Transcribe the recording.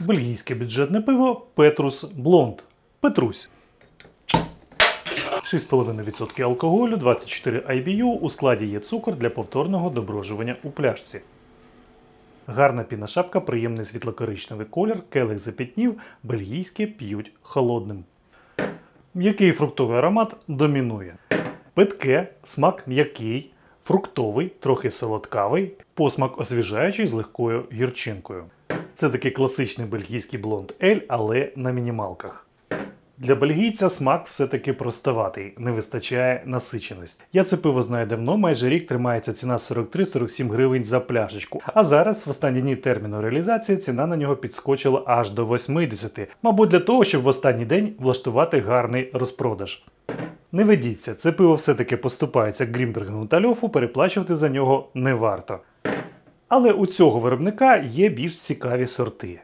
Бельгійське бюджетне пиво Петрус Блонд. Петрусь. 6,5% алкоголю, 24 IBU, у складі є цукор для повторного доброжування у пляшці. Гарна піна шапка, приємний світлокоричневий колір, келих запітнів, бельгійське п'ють холодним. М'який фруктовий аромат домінує. Питке, смак м'який, фруктовий, трохи солодкавий, посмак освіжаючий з легкою гірчинкою. Це такий класичний бельгійський блонд ель, але на мінімалках. Для бельгійця смак все-таки простоватий, не вистачає насиченості. Я це пиво знаю давно, майже рік тримається ціна 43-47 гривень за пляшечку. А зараз, в останні дні терміну реалізації, ціна на нього підскочила аж до 80. Мабуть, для того, щоб в останній день влаштувати гарний розпродаж. Не ведіться, це пиво все-таки поступається Грімбергену та Льофу, переплачувати за нього не варто. Але у цього виробника є більш цікаві сорти.